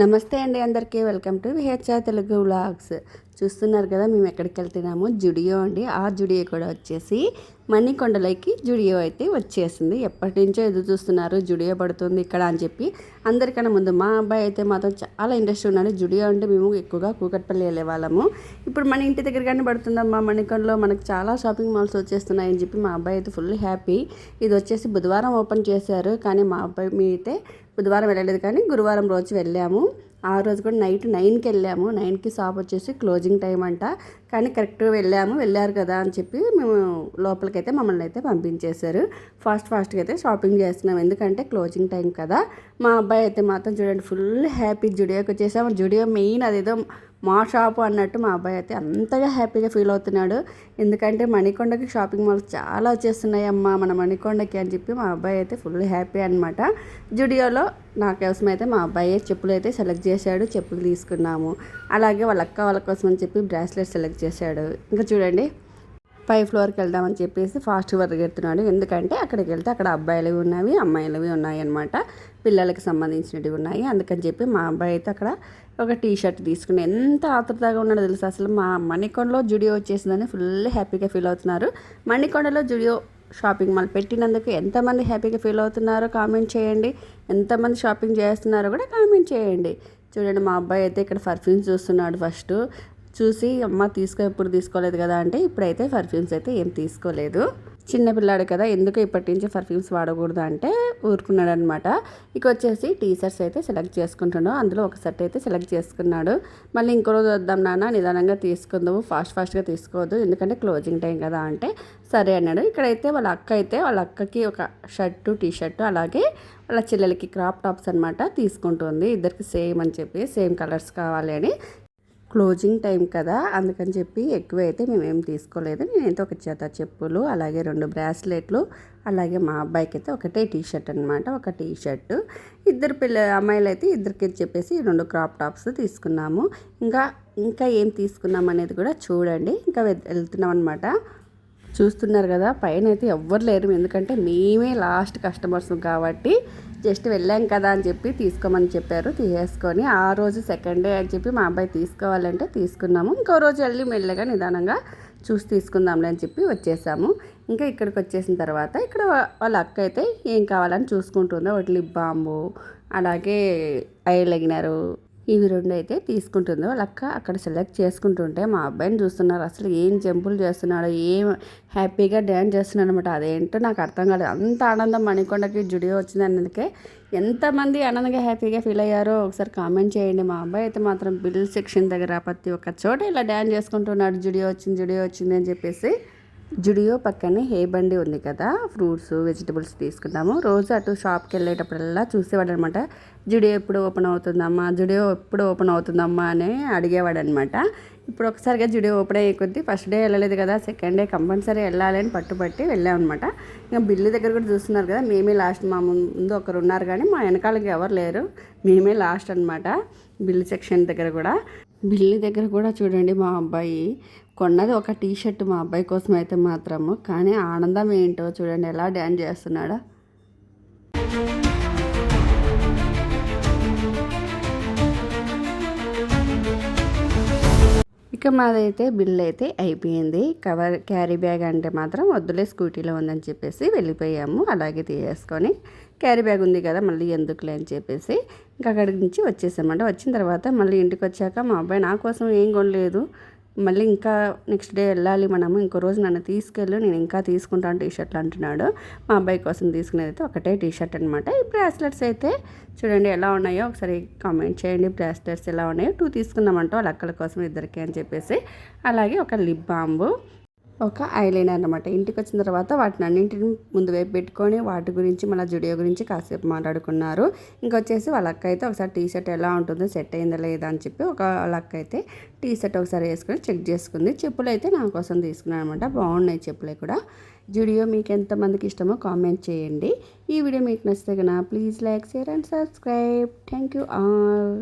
నమస్తే అండి అందరికీ. Welcome to VHR Telugu vlogs. చూస్తున్నారు కదా మేము ఎక్కడికి వెళ్తున్నాము? జుడియో అండి. ఆ జుడియో కూడా వచ్చేసి మణికొండలోకి జుడియో అయితే వచ్చేసింది. ఎప్పటి నుంచో ఎదురు చూస్తున్నారు జుడియో పడుతుంది ఇక్కడ అని చెప్పి. అందరికన్నా ముందు మా అబ్బాయి అయితే మాత్రం చాలా ఇంట్రెస్ట్ ఉన్నాడు. జుడియో అంటే మేము ఎక్కువగా కూకట్పల్లి వెళ్ళే వాళ్ళము. ఇప్పుడు మన ఇంటి దగ్గరగానే పడుతుందమ్మా మణికొండలో. మనకు చాలా షాపింగ్ మాల్స్ వచ్చేస్తున్నాయని చెప్పి మా అబ్బాయి అయితే ఫుల్ హ్యాపీ. ఇది వచ్చేసి బుధవారం ఓపెన్ చేశారు. కానీ మా అబ్బాయి మీ అయితే బుధవారం వెళ్ళలేదు కానీ గురువారం రోజు వెళ్ళాము. ఆ రోజు కూడా నైట్ నైన్కి వెళ్ళాము. నైన్కి షాప్ వచ్చేసి క్లోజింగ్ టైం అంట. కానీ కరెక్ట్గా వెళ్ళాము. వెళ్ళారు కదా అని చెప్పి మేము లోపలికైతే మమ్మల్ని అయితే పంపించేశారు. ఫాస్ట్ ఫాస్ట్గా అయితే షాపింగ్ చేస్తున్నాం. ఎందుకంటే క్లోజింగ్ టైం కదా. మా అబ్బాయి అయితే మాత్రం చూడండి ఫుల్ హ్యాపీ జుడియోకి వచ్చేసాము. జుడియో మెయిన్ అదేదో మా షాపు అన్నట్టు మా అబ్బాయి అయితే అంతగా హ్యాపీగా ఫీల్ అవుతున్నాడు. ఎందుకంటే మణికొండకి షాపింగ్ మాల్స్ చాలా వచ్చేస్తున్నాయి అమ్మ మన మణికొండకి అని చెప్పి మా అబ్బాయి అయితే ఫుల్ హ్యాపీ అనమాట జుడియోలో నా కోసం అయితే మా అబ్బాయి చెప్పులు అయితే సెలెక్ట్ చేశాడు చెప్పులు తీసుకున్నాము. అలాగే వాళ్ళ అక్క వాళ్ళ కోసం అని చెప్పి బ్రాస్లెట్ సెలెక్ట్ చేశాడు. ఇంకా చూడండి పై ఫ్లోర్కి వెళ్దామని చెప్పేసి ఫాస్ట్ పరిగెడుతున్నాడు ఎందుకంటే అక్కడికి వెళ్తే అక్కడ అబ్బాయిలవి ఉన్నవి అమ్మాయిలవి ఉన్నాయి అనమాట పిల్లలకి సంబంధించినవి ఉన్నాయి. అందుకని చెప్పి మా అబ్బాయి అయితే అక్కడ ఒక టీ షర్ట్ తీసుకుని ఎంత ఆతృతగా ఉన్నాడో తెలుసు? అసలు మా మణికొండలో జుడియో వచ్చేసిందని ఫుల్ హ్యాపీగా ఫీల్ అవుతున్నారు. మణికొండలో జుడియో షాపింగ్ మాల్ పెట్టినందుకు ఎంతమంది హ్యాపీగా ఫీల్ అవుతున్నారో కామెంట్ చేయండి. ఎంతమంది షాపింగ్ చేస్తున్నారో కూడా కామెంట్ చేయండి. చూడండి మా అబ్బాయి అయితే ఇక్కడ పర్ఫ్యూమ్స్ చూస్తున్నాడు ఫస్ట్. చూసి అమ్మ తీసుకో ఎప్పుడు తీసుకోలేదు కదా అంటే ఇప్పుడైతే పర్ఫ్యూమ్స్ అయితే ఏం తీసుకోలేదు. చిన్న పిల్లాడు కదా ఎందుకు ఇప్పటి నుంచి పర్ఫ్యూమ్స్ వాడకూడదు అంటే ఊరుకున్నాడు అనమాట ఇక వచ్చేసి టీషర్ట్స్ అయితే సెలెక్ట్ చేసుకుంటున్నాడు. అందులో ఒక సెట్ అయితే సెలెక్ట్ చేసుకున్నాడు. మళ్ళీ ఇంకో రోజు వద్దాం నాన్న నిదానంగా తీసుకుందాము ఫాస్ట్ ఫాస్ట్గా తీసుకోవద్దు ఎందుకంటే క్లోజింగ్ టైం కదా అంటే సరే అన్నాడు. ఇక్కడైతే వాళ్ళ అక్క అయితే వాళ్ళ అక్కకి ఒక షర్టు టీ షర్టు అలాగే వాళ్ళ చెల్లెలకి క్రాప్ టాప్స్ అనమాట తీసుకుంటుంది. ఇద్దరికి సేమ్ అని చెప్పి సేమ్ కలర్స్ కావాలి అని క్లోజింగ్ టైం కదా అందుకని చెప్పి ఎక్కువ అయితే మేమేం తీసుకోలేదు. నేనైతే ఒక చేత చెప్పులు అలాగే రెండు బ్రాస్లెట్లు అలాగే మా అబ్బాయికి అయితే ఒకటే టీ షర్ట్ అనమాట ఒక టీ షర్ట్ ఇద్దరు పిల్ల అమ్మాయిలు అయితే ఇద్దరికి చెప్పేసి రెండు క్రాప్ టాప్స్ తీసుకున్నాము. ఇంకా ఇంకా ఏం తీసుకున్నాం అనేది కూడా చూడండి. ఇంకా వెళ్తున్నాం అనమాట చూస్తున్నారు కదా పైన అయితే ఎవ్వరు లేరు. ఎందుకంటే మేమే లాస్ట్ కస్టమర్స్ కాబట్టి జస్ట్ వెళ్ళాం కదా అని చెప్పి తీసుకోమని చెప్పారు. తీసేసుకొని ఆ రోజు సెకండ్ డే అని చెప్పి మా అబ్బాయి తీసుకోవాలంటే తీసుకున్నాము. ఇంకో రోజు వెళ్ళి మెల్లగా నిదానంగా చూసి తీసుకుందాంలే అని చెప్పి వచ్చేసాము. ఇంకా ఇక్కడికి వచ్చేసిన తర్వాత ఇక్కడ వాళ్ళ అక్క అయితే ఏం కావాలని చూసుకుంటుందో ఒకటి లిప్ బాంబు అలాగే ఐలైనరు ఇవి రెండు అయితే తీసుకుంటుంది. వాళ్ళ అక్క అక్కడ సెలెక్ట్ చేసుకుంటుంటే మా అబ్బాయిని చూస్తున్నారు. అసలు ఏం జంపులు చేస్తున్నాడు ఏం హ్యాపీగా డ్యాన్స్ చేస్తున్నాడు అనమాట అదేంటో నాకు అర్థం కాలేదు. అంత ఆనందం మణికొండకి జుడియో వచ్చింది అన్నందుకే ఎంతమంది ఆనందంగా హ్యాపీగా ఫీల్ అయ్యారో ఒకసారి కామెంట్ చేయండి. మా అబ్బాయి అయితే మాత్రం బిల్ సెక్షన్ దగ్గర ప్రతి ఒక్క చోట ఇలా డ్యాన్స్ చేసుకుంటున్నాడు. జుడియో వచ్చింది జుడియో వచ్చింది అని చెప్పేసి జుడియో పక్కనే హే బండి ఉంది కదా ఫ్రూట్స్ వెజిటబుల్స్ తీసుకుంటాము రోజు అటు షాప్కి వెళ్ళేటప్పుడల్లా చూసేవాడు అనమాట జుడియో ఎప్పుడు ఓపెన్ అవుతుందమ్మా జుడియో ఎప్పుడు ఓపెన్ అవుతుందమ్మా అని అడిగేవాడు అనమాట ఇప్పుడు ఒకసారిగా జుడియో ఓపెన్ అయ్యే కొద్దీ ఫస్ట్ డే వెళ్ళలేదు కదా సెకండ్ డే కంపల్సరీ వెళ్ళాలి అని పట్టుబట్టి వెళ్ళామన్నమాట. ఇంకా బిల్లు దగ్గర కూడా చూస్తున్నారు కదా మేమే లాస్ట్ మా ముందు ఒకరు ఉన్నారు కానీ మా వెనకాలకి ఎవరు లేరు మేమే లాస్ట్ అనమాట బిల్లు సెక్షన్ దగ్గర కూడా. బిల్లు దగ్గర కూడా చూడండి మా అబ్బాయి కొన్నది ఒక టీ షర్ట్ మా అబ్బాయి కోసం అయితే మాత్రము కానీ ఆనందం ఏంటో చూడండి ఎలా డ్యాన్స్ చేస్తున్నాడో. ఇక మాదైతే బిల్ అయితే అయిపోయింది. కవర్ క్యారీ బ్యాగ్ అంటే మాత్రం వద్దులే స్కూటీలో ఉందని చెప్పేసి వెళ్ళిపోయాము. అలాగే తీసేసుకొని క్యారీ బ్యాగ్ ఉంది కదా మళ్ళీ ఎందుకులే అని చెప్పేసి ఇంకా అక్కడి నుంచి వచ్చేసామంట వచ్చిన తర్వాత మళ్ళీ ఇంటికి వచ్చాక మా అబ్బాయి నా కోసం ఏం కొనలేదు. మళ్ళీ ఇంకా నెక్స్ట్ డే వెళ్ళాలి మనము ఇంకో రోజు నన్ను తీసుకెళ్ళు నేను ఇంకా తీసుకుంటాను టీ షర్ట్లు అంటున్నాడు. మా అబ్బాయి కోసం తీసుకునేది అయితే ఒకటే టీ షర్ట్ అనమాట ఈ బ్రాస్లెట్స్ అయితే చూడండి ఎలా ఉన్నాయో ఒకసారి కామెంట్ చేయండి. బ్రాస్లెట్స్ ఎలా ఉన్నాయో టూ తీసుకుందామంటో వాళ్ళ అక్కల కోసం ఇద్దరికి అని చెప్పేసి. అలాగే ఒక లిప్ బాంబు ఒక ఐలైనర్ అనమాట ఇంటికి వచ్చిన తర్వాత వాటిని అన్నింటిని ముందు వైపు పెట్టుకొని వాటి గురించి మళ్ళీ జుడియో గురించి కాసేపు మాట్లాడుకున్నారు. ఇంకొచ్చేసి వాళ్ళ అక్క అయితే ఒకసారి టీ షర్ట్ ఎలా ఉంటుందో సెట్ అయిందా లేదా అని చెప్పి ఒక వాళ్ళ అక్క అయితే టీ షర్ట్ ఒకసారి వేసుకొని చెక్ చేసుకుంది. చెప్పులు అయితే నా కోసం తీసుకున్నాను అనమాట బాగున్నాయి చెప్పులే కూడా. జుడియో మీకు ఎంతమందికి ఇష్టమో కామెంట్ చేయండి. ఈ వీడియో మీకు నచ్చితే కన్నా please like share and subscribe. Thank you all.